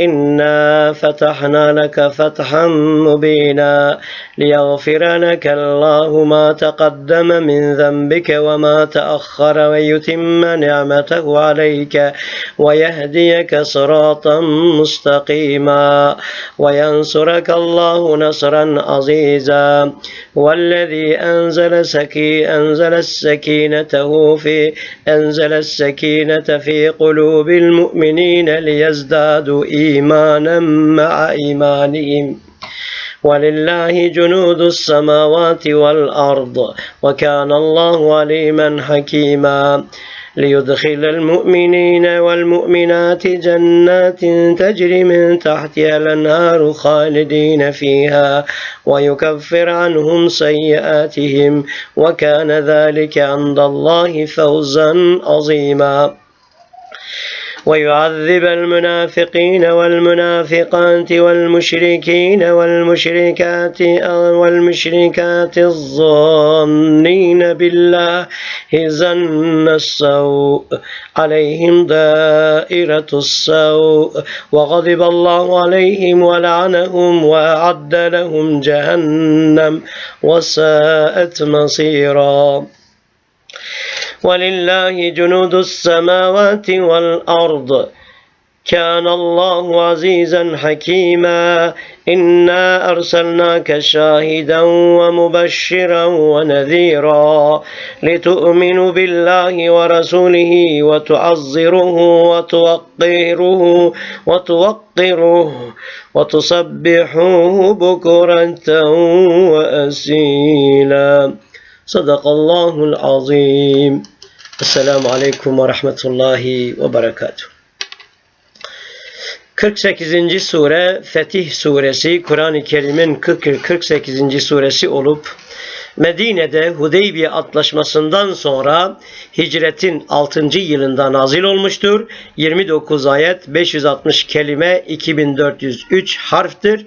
إنا فتحنا لك فتحا مبينا ليغفر لك الله ما تقدم من ذنبك وما تأخر ويتم نعمته عليك ويهديك صراطا مستقيما وينصرك الله نصرا عزيزا والذي أنزل سكي أنزل السكينة في أنزل السكينة في قلوب المؤمنين ليزدادوا إيمانا مع إيمانهم. ولله جنود السماوات والأرض وكان الله عليما حكيما. ليدخل المؤمنين والمؤمنات جنات تجري من تحتها الأنهار خالدين فيها ويكفر عنهم سيئاتهم وكان ذلك عند الله فوزا عظيما. ويعذب المنافقين والمنافقات والمشركين والمشركات والمشركات الظانين بالله ظن السوء عليهم دائرة السوء وغضب الله عليهم ولعنهم وأعد لهم جهنم وساءت مصيرا ولله جنود السماوات والأرض. كان الله عزيزا حكيما. إنا أرسلناك شاهدا ومبشرا ونذيرا لتؤمنوا بالله ورسوله وتعزروه وتوقروه وتوقروه وتصبحوه بكرة وأسيلا. Sadakallahul azim. Esselamu aleyküm ve rahmetullahi ve berekatuhu. 48. sure Fetih suresi Kur'an-ı Kerim'in 48. suresi olup Medine'de Hudeybiye Antlaşması'ndan sonra hicretin 6. yılında nazil olmuştur. 29 ayet 560 kelime 2403 harftir.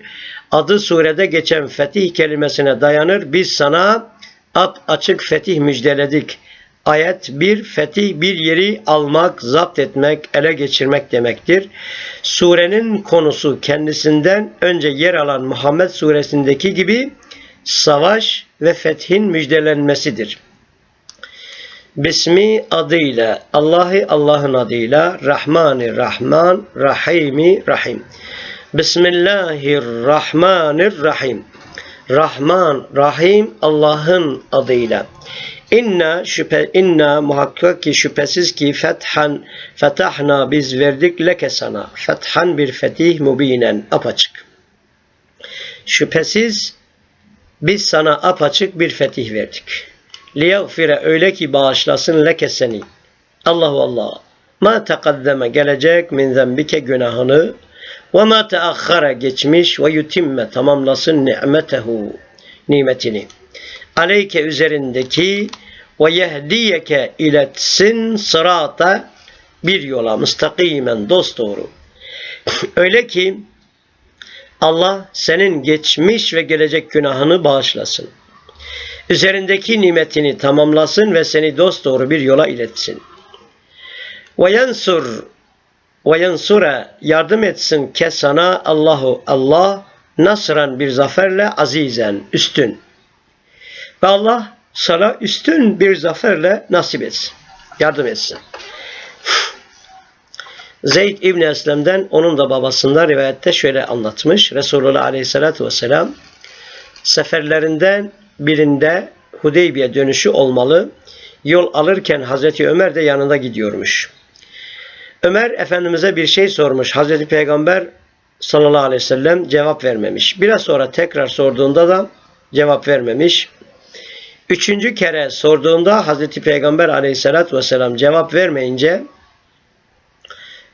Adı surede geçen fetih kelimesine dayanır. Biz sana at açık fetih müjdeledik. Ayet bir fetih bir yeri almak, zapt etmek, ele geçirmek demektir. Surenin konusu kendisinden önce yer alan Muhammed suresindeki gibi savaş ve fethin müjdelenmesidir. Bismi adıyla, Allah'ı Allah'ın adıyla, Rahmani Rahman, Rahimi Rahim. Bismillahirrahmanirrahim. Rahman, Rahim Allah'ın adıyla. İnna şüphe inna muhakkak ki şüphesiz ki fethan fetahna biz verdik leke sana. Fethan bir fetih mubinen apaçık. Şüphesiz biz sana apaçık bir fetih verdik. Liyagfire öyle ki bağışlasın leke seni. Allahu Allah. Ma tekaddeme gelecek min zembike günahını ve ma teahhara geçmiş ve yutimme tamamlasın ni'metehu nimetini. Aleyke üzerindeki ve yehdiyeke iletsin sırata bir yola müstakimen dosdoğru. Öyle ki Allah senin geçmiş ve gelecek günahını bağışlasın. Üzerindeki nimetini tamamlasın ve seni dosdoğru bir yola iletsin. Ve yansur ve yansura yardım etsin ke sana Allahu Allah nasran bir zaferle azizen üstün. Ve Allah sana üstün bir zaferle nasip etsin. Yardım etsin. Zeyd İbni Eslem'den onun da babasından rivayette şöyle anlatmış. Resulullah Aleyhisselatü Vesselam seferlerinden birinde Hudeybiye dönüşü olmalı. Yol alırken Hazreti Ömer de yanında gidiyormuş. Ömer Efendimiz'e bir şey sormuş. Hazreti Peygamber sallallahu aleyhi ve sellem cevap vermemiş. Biraz sonra tekrar sorduğunda da cevap vermemiş. Üçüncü kere sorduğunda Hazreti Peygamber aleyhissalatü vesselam cevap vermeyince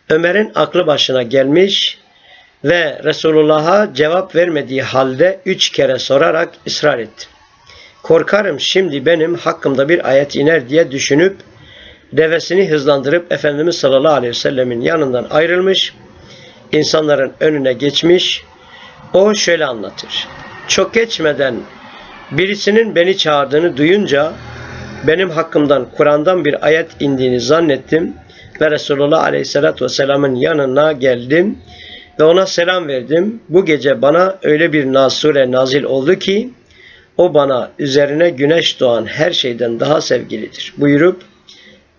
Ömer'in aklı başına gelmiş ve Resulullah'a cevap vermediği halde üç kere sorarak ısrar etti. Korkarım şimdi benim hakkımda bir ayet iner diye düşünüp devesini hızlandırıp Efendimiz sallallahu aleyhi ve sellemin yanından ayrılmış, insanların önüne geçmiş. O şöyle anlatır. Çok geçmeden birisinin beni çağırdığını duyunca benim hakkımdan Kur'an'dan bir ayet indiğini zannettim ve Resulullah Aleyhisselatü Vesselam'ın yanına geldim ve ona selam verdim. Bu gece bana öyle bir nasure nazil oldu ki o bana üzerine güneş doğan her şeyden daha sevgilidir. Buyurup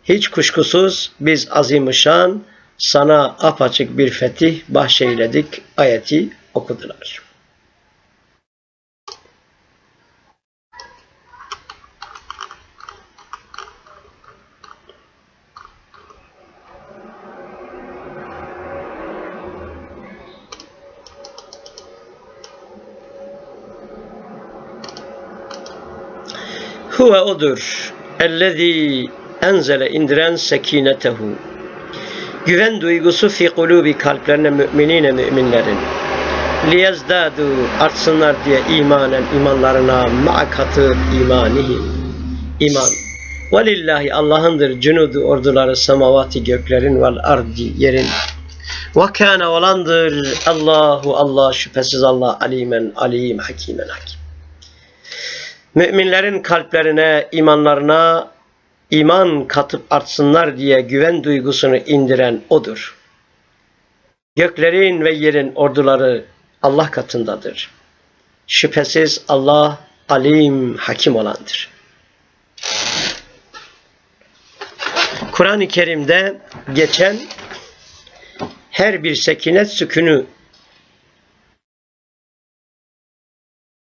hiç kuşkusuz biz azimüşşan sana apaçık bir fetih bahşeyledik ayeti okudular. Huve odur. Ellezî enzele indiren sekinetehu. Güven duygusu fi kulubi kalplerine müminine müminlerin. Liyezdadu artsınlar diye imanen imanlarına ma'akatır imanihim. İman. Velillahi Allah'ındır cunudu orduları semavati göklerin vel ardi yerin. Ve kâne olandır Allahu Allah şüphesiz Allah alimen alim hakimen hakim. Müminlerin kalplerine, imanlarına iman katıp artsınlar diye güven duygusunu indiren O'dur. Göklerin ve yerin orduları Allah katındadır. Şüphesiz Allah alim, hakim olandır. Kur'an-ı Kerim'de geçen her bir sekinet sükünü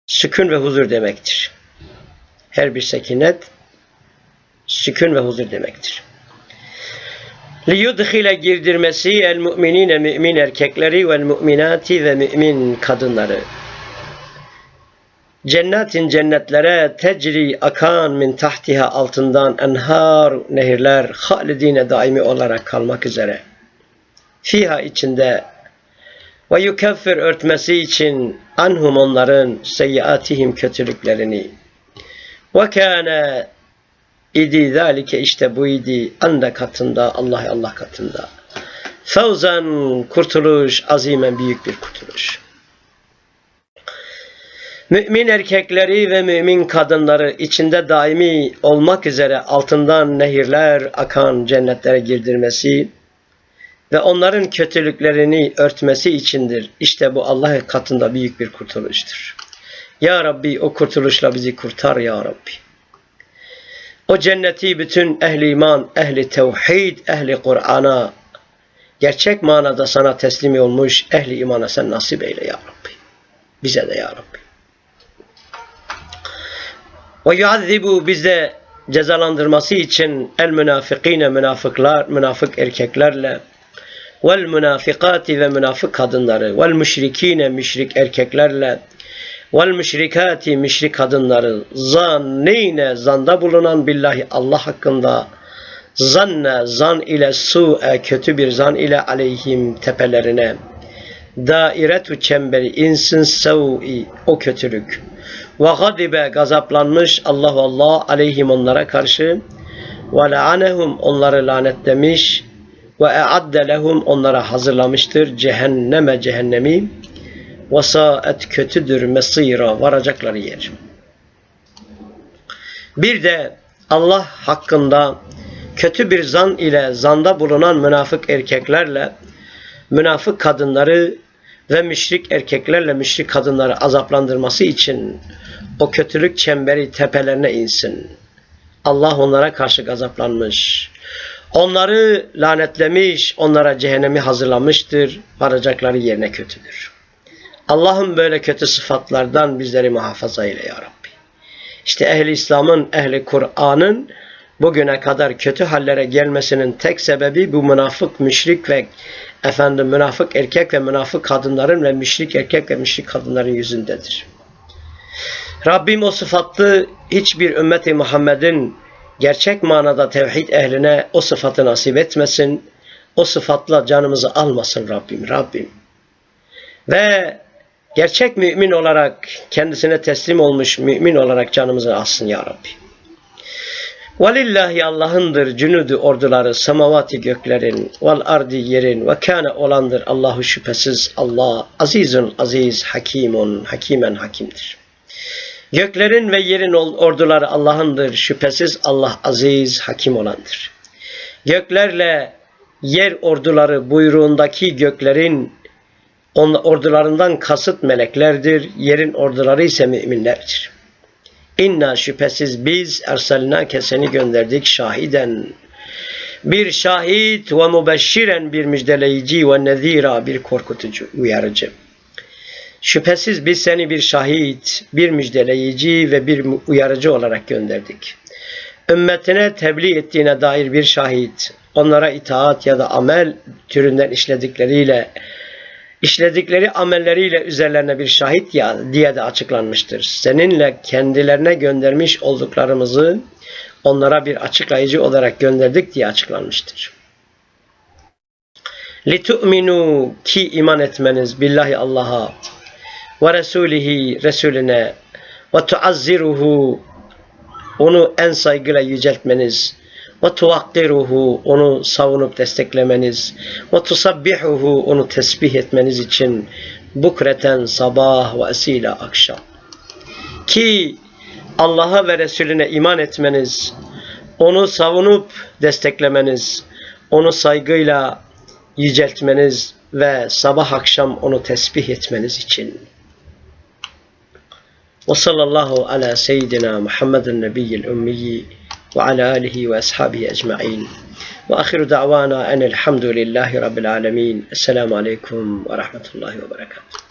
sükun ve huzur demektir. Her bir sekinet sükun ve huzur demektir. liyudhile girdirmesi el müminine mümin erkekleri ve müminati ve mümin kadınları. Cennetin cennetlere tecri akan min tahtiha altından enhar nehirler halidine daimi olarak kalmak üzere. Fiha içinde ve yukeffir örtmesi için anhum onların seyyiatihim kötülüklerini. Ve kâne idi zalike işte bu idi anda katında Allah Allah katında. Fevzan kurtuluş azimen büyük bir kurtuluş. Mümin erkekleri ve mümin kadınları içinde daimi olmak üzere altından nehirler akan cennetlere girdirmesi ve onların kötülüklerini örtmesi içindir. İşte bu Allah katında büyük bir kurtuluştur. Ya Rabbi o kurtuluşla bizi kurtar ya Rabbi. O cenneti bütün ehli iman, ehli tevhid, ehli Kur'an'a gerçek manada sana teslim olmuş ehli imana sen nasip eyle ya Rabbi. Bize de ya Rabbi. Ve yuazzibu bizde cezalandırması için el münafikine münafıklar, münafık erkeklerle vel münafikati ve münafık kadınları vel müşrikine müşrik erkeklerle vel müşrikati müşrik kadınları zanneyne zanda bulunan billahi Allah hakkında zanne zan ile su'e kötü bir zan ile aleyhim tepelerine. Dairetu çemberi insin sev'i o kötülük. Ve gadibe gazaplanmış Allah Allah aleyhim onlara karşı. Ve la'anehum onları lanetlemiş. Ve e'adde lehum onlara hazırlamıştır cehenneme cehennemi ve saet kötüdür mesira varacakları yer. Bir de Allah hakkında kötü bir zan ile zanda bulunan münafık erkeklerle münafık kadınları ve müşrik erkeklerle müşrik kadınları azaplandırması için o kötülük çemberi tepelerine insin. Allah onlara karşı gazaplanmış. Onları lanetlemiş, onlara cehennemi hazırlamıştır. Varacakları yerine kötüdür. Allah'ın böyle kötü sıfatlardan bizleri muhafaza eyle ya Rabbi. İşte ehli İslam'ın, ehli Kur'an'ın bugüne kadar kötü hallere gelmesinin tek sebebi bu münafık, müşrik ve efendim münafık erkek ve münafık kadınların ve müşrik erkek ve müşrik kadınların yüzündedir. Rabbim o sıfatlı hiçbir ümmeti Muhammed'in gerçek manada tevhid ehline o sıfatı nasip etmesin. O sıfatla canımızı almasın Rabbim, Rabbim. Ve gerçek mümin olarak kendisine teslim olmuş mümin olarak canımızı alsın ya Rabbi. Velillahi Allah'ındır cünudu orduları semavati göklerin vel ardi yerin ve kâne olandır Allahu şüphesiz Allah azizun aziz hakimun hakimen hakimdir. Göklerin ve yerin orduları Allah'ındır. Şüphesiz Allah aziz, hakim olandır. Göklerle yer orduları buyruğundaki göklerin on, ordularından kasıt meleklerdir. Yerin orduları ise müminlerdir. İnna şüphesiz biz erselnâke seni gönderdik şahiden. Bir şahit ve mübeşşiren bir müjdeleyici ve nezira bir korkutucu, uyarıcı. Şüphesiz biz seni bir şahit, bir müjdeleyici ve bir uyarıcı olarak gönderdik. Ümmetine tebliğ ettiğine dair bir şahit, onlara itaat ya da amel türünden işledikleriyle işledikleri amelleriyle üzerlerine bir şahit ya diye de açıklanmıştır. Seninle kendilerine göndermiş olduklarımızı onlara bir açıklayıcı olarak gönderdik diye açıklanmıştır. لِتُؤْمِنُوا ki iman etmeniz billahi Allah'a ve Resulihi Resulüne ve tuazziruhu onu en saygıyla yüceltmeniz ve tuvakkiruhu onu savunup desteklemeniz. ve tusabbihuhu onu tesbih etmeniz için bukreten sabah ve esile akşam. Ki Allah'a ve Resulüne iman etmeniz onu savunup desteklemeniz onu saygıyla yüceltmeniz ve sabah akşam onu tesbih etmeniz için. Ve sallallahu ala seyyidina Muhammedin nebiyyil ummiyi. وعلى آله وأصحابه أجمعين. وآخر دعوانا أن الحمد لله رب العالمين. السلام عليكم ورحمة الله وبركاته.